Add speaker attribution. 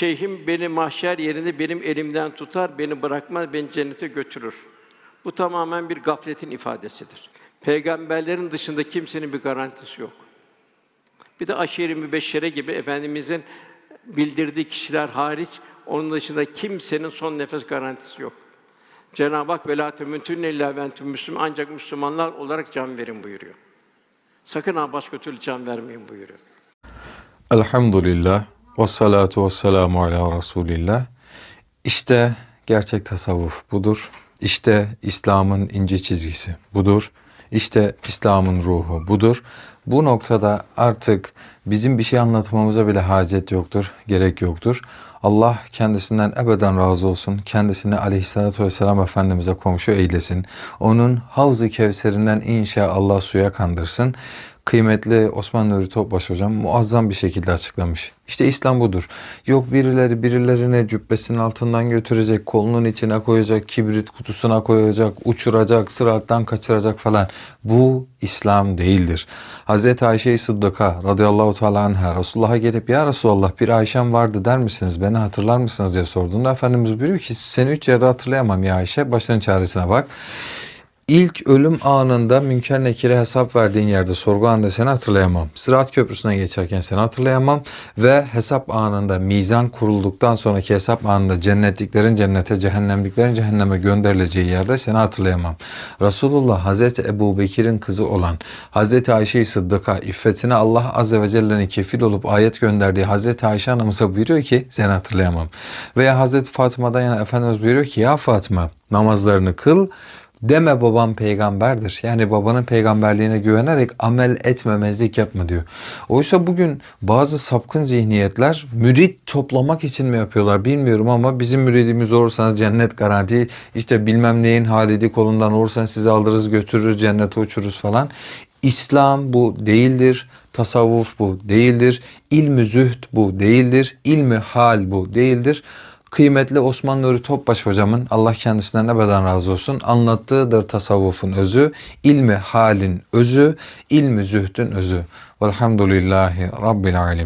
Speaker 1: şeyhim beni mahşer yerinde benim elimden tutar, beni bırakmaz, beni cennete götürür. Bu tamamen bir gafletin ifadesidir. Peygamberlerin dışında kimsenin bir garantisi yok. Bir de aşire-i mübeşşere gibi efendimizin bildirdiği kişiler hariç onun dışında kimsenin son nefes garantisi yok. Cenab-ı Hak velâ temûtünne illâ ve entüm müslümûn ancak Müslümanlar olarak can verin buyuruyor. Sakın ha başka türlü can vermeyin buyuruyor.
Speaker 2: Elhamdülillah ve salatu ve selamu ala Resulillah. İşte gerçek tasavvuf budur. İşte İslam'ın ince çizgisi budur. İşte İslam'ın ruhu budur. Bu noktada artık bizim bir şey anlatmamıza bile hacet yoktur, gerek yoktur. Allah kendisinden ebeden razı olsun. Kendisini aleyhissalatü vesselam Efendimiz'e komşu eylesin. Onun Havz-ı Kevser'inden inşallah suya kandırsın kıymetli Osman Nuri Topbaş hocam muazzam bir şekilde açıklamış. İşte İslam budur. Yok birileri birilerini cübbesinin altından götürecek, kolunun içine koyacak, kibrit kutusuna koyacak, uçuracak, sırattan kaçıracak falan. Bu İslam değildir. Hazreti Ayşe-i Sıddık'a radıyallahu teala anha Resulullah'a gelip ya Resulallah bir Ayşem vardı der misiniz? Beni hatırlar mısınız diye sorduğunda Efendimiz buyuruyor ki seni üç yerde hatırlayamam ya Ayşe. Başının çaresine bak. İlk ölüm anında Münker Nekir'e hesap verdiğin yerde sorgu anında seni hatırlayamam. Sırat köprüsüne geçerken seni hatırlayamam. Ve hesap anında mizan kurulduktan sonraki hesap anında cennetliklerin cennete, cehennemliklerin cehenneme gönderileceği yerde seni hatırlayamam. Resulullah Hazreti Ebu Bekir'in kızı olan Hazreti Ayşe-i Sıddık'a iffetine Allah Azze ve Celle'nin kefil olup ayet gönderdiği Hazreti Ayşe anamıza buyuruyor ki seni hatırlayamam. Veya Hazreti Fatıma'dan yana Efendimiz buyuruyor ki ya Fatıma namazlarını kıl Deme babam peygamberdir. Yani babanın peygamberliğine güvenerek amel etmemezlik yapma diyor. Oysa bugün bazı sapkın zihniyetler mürit toplamak için mi yapıyorlar bilmiyorum ama bizim müridimiz olursanız cennet garanti. İşte bilmem neyin halidi kolundan olursanız sizi alırız götürürüz cennete uçururuz falan. İslam bu değildir. Tasavvuf bu değildir. İlmi zühd bu değildir. İlmi hal bu değildir kıymetli Osman Nuri Topbaş hocamın Allah kendisinden ebeden razı olsun anlattığıdır tasavvufun özü, ilmi halin özü, ilmi zühdün özü. Velhamdülillahi Rabbil Alemin.